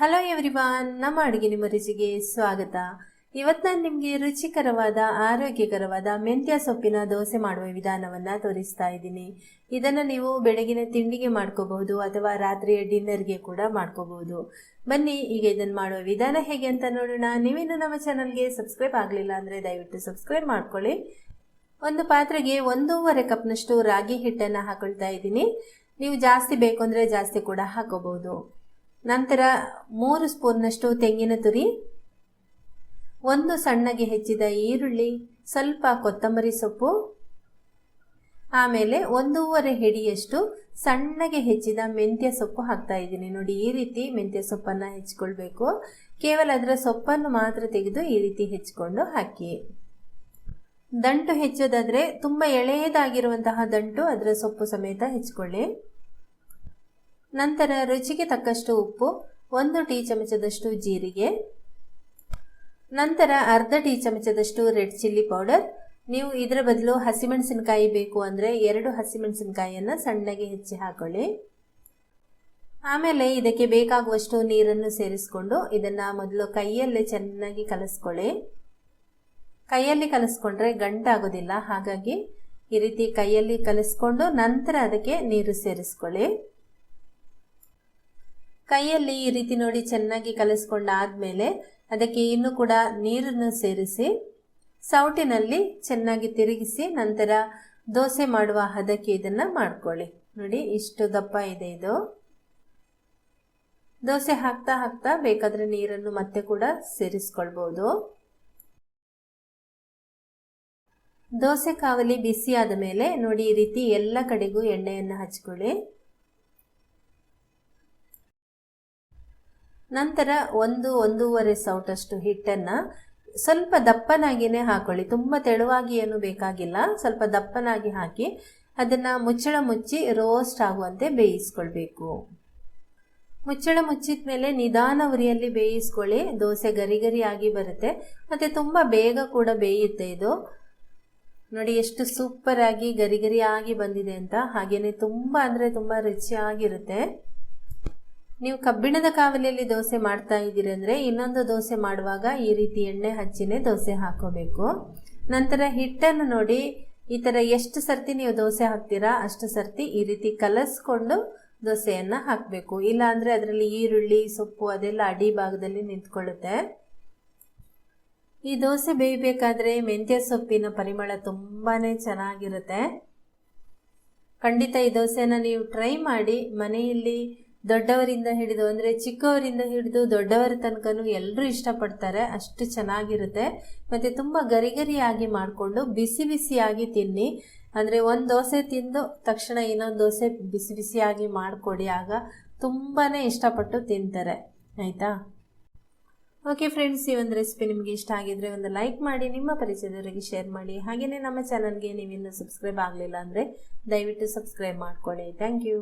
Hello everyone ನಮ್ಮ ಅಡುಗೆ ನಿಮ್ಮ ರುಚಿಗೆ ಸ್ವಾಗತ. ಇವತ್ತು ನಾನು ನಿಮಗೆ ರುಚಿಕರವಾದ, ಆರೋಗ್ಯಕರವಾದ ಮೆಂತ್ಯ ಸೊಪ್ಪಿನ ದೋಸೆ ಮಾಡುವ ವಿಧಾನವನ್ನು ತೋರಿಸ್ತಾ ಇದ್ದೀನಿ. ಇದನ್ನು ನೀವು ಬೆಳಗಿನ ತಿಂಡಿಗೆ ಮಾಡ್ಕೋಬಹುದು ಅಥವಾ ರಾತ್ರಿಯ ಡಿನ್ನರ್ಗೆ ಕೂಡ ಮಾಡ್ಕೋಬಹುದು. ಬನ್ನಿ, ಈಗ ಇದನ್ನು ಮಾಡುವ ವಿಧಾನ ಹೇಗೆ ಅಂತ ನೋಡೋಣ. ನೀವಿನ್ನು ನಮ್ಮ ಚಾನಲ್ಗೆ ಸಬ್ಸ್ಕ್ರೈಬ್ ಆಗಲಿಲ್ಲ ಅಂದರೆ ದಯವಿಟ್ಟು ಸಬ್ಸ್ಕ್ರೈಬ್ ಮಾಡ್ಕೊಳ್ಳಿ. ಒಂದು ಪಾತ್ರೆಗೆ ಒಂದೂವರೆ ಕಪ್ನಷ್ಟು ರಾಗಿ ಹಿಟ್ಟನ್ನು ಹಾಕೊಳ್ತಾ ಇದ್ದೀನಿ. ನೀವು ಜಾಸ್ತಿ ಬೇಕು ಅಂದರೆ ಜಾಸ್ತಿ ಕೂಡ ಹಾಕೋಬಹುದು. ನಂತರ ಮೂರು ಸ್ಪೂನ್ನಷ್ಟು ತೆಂಗಿನ ತುರಿ, ಒಂದು ಸಣ್ಣಗೆ ಹೆಚ್ಚಿದ ಈರುಳ್ಳಿ, ಸ್ವಲ್ಪ ಕೊತ್ತಂಬರಿ ಸೊಪ್ಪು, ಆಮೇಲೆ ಒಂದೂವರೆ ಹಿಡಿಯಷ್ಟು ಸಣ್ಣಗೆ ಹೆಚ್ಚಿದ ಮೆಂತ್ಯ ಸೊಪ್ಪು ಹಾಕ್ತಾ ಇದ್ದೀನಿ. ನೋಡಿ, ಈ ರೀತಿ ಮೆಂತ್ಯ ಸೊಪ್ಪನ್ನು ಹೆಚ್ಕೊಳ್ಬೇಕು. ಕೇವಲ ಅದರ ಸೊಪ್ಪನ್ನು ಮಾತ್ರ ತೆಗೆದು ಈ ರೀತಿ ಹೆಚ್ಕೊಂಡು ಹಾಕಿ. ದಂಟು ಹೆಚ್ಚೋದಾದರೆ ತುಂಬ ಎಳೆಯದಾಗಿರುವಂತಹ ದಂಟು ಅದರ ಸೊಪ್ಪು ಸಮೇತ ಹೆಚ್ಕೊಳ್ಳಿ. ನಂತರ ರುಚಿಗೆ ತಕ್ಕಷ್ಟು ಉಪ್ಪು, ಒಂದು ಟೀ ಚಮಚದಷ್ಟು ಜೀರಿಗೆ, ನಂತರ ಅರ್ಧ ಟೀ ಚಮಚದಷ್ಟು ರೆಡ್ ಚಿಲ್ಲಿ ಪೌಡರ್. ನೀವು ಇದರ ಬದಲು ಹಸಿಮೆಣಸಿನಕಾಯಿ ಬೇಕು ಅಂದರೆ ಎರಡು ಹಸಿಮೆಣಸಿನಕಾಯಿಯನ್ನು ಸಣ್ಣಗೆ ಹೆಚ್ಚಿ ಹಾಕೊಳ್ಳಿ. ಆಮೇಲೆ ಇದಕ್ಕೆ ಬೇಕಾಗುವಷ್ಟು ನೀರನ್ನು ಸೇರಿಸ್ಕೊಂಡು ಇದನ್ನು ಮೊದಲು ಕೈಯಲ್ಲೇ ಚೆನ್ನಾಗಿ ಕಲಸ್ಕೊಳ್ಳಿ. ಕೈಯಲ್ಲಿ ಕಲಸ್ಕೊಂಡ್ರೆ ಗಂಟಾಗೋದಿಲ್ಲ, ಹಾಗಾಗಿ ಈ ರೀತಿ ಕೈಯಲ್ಲಿ ಕಲಿಸ್ಕೊಂಡು ನಂತರ ಅದಕ್ಕೆ ನೀರು ಸೇರಿಸ್ಕೊಳ್ಳಿ. ಕೈಯಲ್ಲಿ ಈ ರೀತಿ ನೋಡಿ ಚೆನ್ನಾಗಿ ಕಲಿಸ್ಕೊಂಡಾದ್ಮೇಲೆ ಅದಕ್ಕೆ ಇನ್ನೂ ಕೂಡ ನೀರನ್ನು ಸೇರಿಸಿ, ಸೌಟಿನಲ್ಲಿ ಚೆನ್ನಾಗಿ ತಿರುಗಿಸಿ ನಂತರ ದೋಸೆ ಮಾಡುವ ಹದಕ್ಕೆ ಇದನ್ನು ಮಾಡ್ಕೊಳ್ಳಿ. ನೋಡಿ, ಇಷ್ಟು ದಪ್ಪ ಇದೆ ಇದು. ದೋಸೆ ಹಾಕ್ತಾ ಹಾಕ್ತಾ ಬೇಕಾದರೆ ನೀರನ್ನು ಮತ್ತೆ ಕೂಡ ಸೇರಿಸ್ಕೊಳ್ಬೋದು. ದೋಸೆ ಕಾವಲಿ ಬಿಸಿ ಆದ ಮೇಲೆ ನೋಡಿ ಈ ರೀತಿ ಎಲ್ಲ ಕಡೆಗೂ ಎಣ್ಣೆಯನ್ನು ಹಚ್ಕೊಳ್ಳಿ. ನಂತರ ಒಂದು ಒಂದೂವರೆ ಸೌಟಷ್ಟು ಹಿಟ್ಟನ್ನು ಸ್ವಲ್ಪ ದಪ್ಪನಾಗಿಯೇ ಹಾಕೊಳ್ಳಿ. ತುಂಬ ತೆಳುವಾಗಿ ಏನು ಬೇಕಾಗಿಲ್ಲ. ಸ್ವಲ್ಪ ದಪ್ಪನಾಗಿ ಹಾಕಿ ಅದನ್ನು ಮುಚ್ಚಳ ಮುಚ್ಚಿ ರೋಸ್ಟ್ ಆಗುವಂತೆ ಬೇಯಿಸ್ಕೊಳ್ಬೇಕು. ಮುಚ್ಚಳ ಮುಚ್ಚಿದ ಮೇಲೆ ನಿಧಾನ ಉರಿಯಲ್ಲಿ ಬೇಯಿಸ್ಕೊಳ್ಳಿ. ದೋಸೆ ಗರಿ ಗರಿಯಾಗಿ ಬರುತ್ತೆ. ಮತ್ತು ತುಂಬ ಬೇಗ ಕೂಡ ಬೇಯುತ್ತೆ ಇದು. ನೋಡಿ ಎಷ್ಟು ಸೂಪರ್ ಆಗಿ ಗರಿ ಗರಿಯಾಗಿ ಬಂದಿದೆ ಅಂತ. ಹಾಗೆಯೇ ತುಂಬ ಅಂದರೆ ತುಂಬ ರುಚಿಯಾಗಿರುತ್ತೆ. ನೀವು ಕಬ್ಬಿಣದ ಕಾವಲಿಯಲ್ಲಿ ದೋಸೆ ಮಾಡ್ತಾ ಇದ್ದೀರಿ ಇನ್ನೊಂದು ದೋಸೆ ಮಾಡುವಾಗ ಈ ರೀತಿ ಎಣ್ಣೆ ಹಚ್ಚಿನೇ ದೋಸೆ ಹಾಕೋಬೇಕು. ನಂತರ ಹಿಟ್ಟನ್ನು ನೋಡಿ, ಈ ಥರ ಎಷ್ಟು ಸರ್ತಿ ನೀವು ದೋಸೆ ಹಾಕ್ತೀರಾ ಅಷ್ಟು ಸರ್ತಿ ಈ ರೀತಿ ಕಲಸ್ಕೊಂಡು ದೋಸೆಯನ್ನು ಹಾಕಬೇಕು. ಇಲ್ಲ ಅಂದರೆ ಅದರಲ್ಲಿ ಈರುಳ್ಳಿ, ಸೊಪ್ಪು ಅದೆಲ್ಲ ಅಡಿ ಭಾಗದಲ್ಲಿ ನಿಂತ್ಕೊಳ್ಳುತ್ತೆ. ಈ ದೋಸೆ ಬೇಯಬೇಕಾದ್ರೆ ಮೆಂತ್ಯ ಸೊಪ್ಪಿನ ಪರಿಮಳ ತುಂಬಾ ಚೆನ್ನಾಗಿರುತ್ತೆ. ಖಂಡಿತ ಈ ದೋಸೆನ ನೀವು ಟ್ರೈ ಮಾಡಿ ಮನೆಯಲ್ಲಿ ದೊಡ್ಡವರಿಂದ ಹಿಡಿದು, ಅಂದರೆ ಚಿಕ್ಕವರಿಂದ ಹಿಡಿದು ದೊಡ್ಡವರ ತನಕನೂ ಎಲ್ಲರೂ ಇಷ್ಟಪಡ್ತಾರೆ. ಅಷ್ಟು ಚೆನ್ನಾಗಿರುತ್ತೆ. ಮತ್ತು ತುಂಬ ಗರಿಗರಿಯಾಗಿ ಮಾಡಿಕೊಂಡು ಬಿಸಿ ಬಿಸಿಯಾಗಿ ತಿನ್ನಿ. ಅಂದರೆ ಒಂದು ದೋಸೆ ತಿಂದು ತಕ್ಷಣ ಇನ್ನೊಂದು ದೋಸೆ ಬಿಸಿ ಬಿಸಿಯಾಗಿ ಮಾಡಿಕೊಡಿ. ಆಗ ತುಂಬಾ ಇಷ್ಟಪಟ್ಟು ತಿಂತಾರೆ. ಆಯಿತಾ? ಓಕೆ ಫ್ರೆಂಡ್ಸ್ ಈ ಒಂದು ರೆಸಿಪಿ ನಿಮಗೆ ಇಷ್ಟ ಆಗಿದ್ರೆ ಒಂದು ಲೈಕ್ ಮಾಡಿ, ನಿಮ್ಮ ಪರಿಚಯದವರಿಗೆ ಶೇರ್ ಮಾಡಿ. ಹಾಗೆಯೇ ನಮ್ಮ ಚಾನಲ್ಗೆ ನೀವಿನ್ನೂ ಸಬ್ಸ್ಕ್ರೈಬ್ ಆಗಲಿಲ್ಲ ಅಂದರೆ ದಯವಿಟ್ಟು ಸಬ್ಸ್ಕ್ರೈಬ್ ಮಾಡ್ಕೊಳ್ಳಿ. Thank you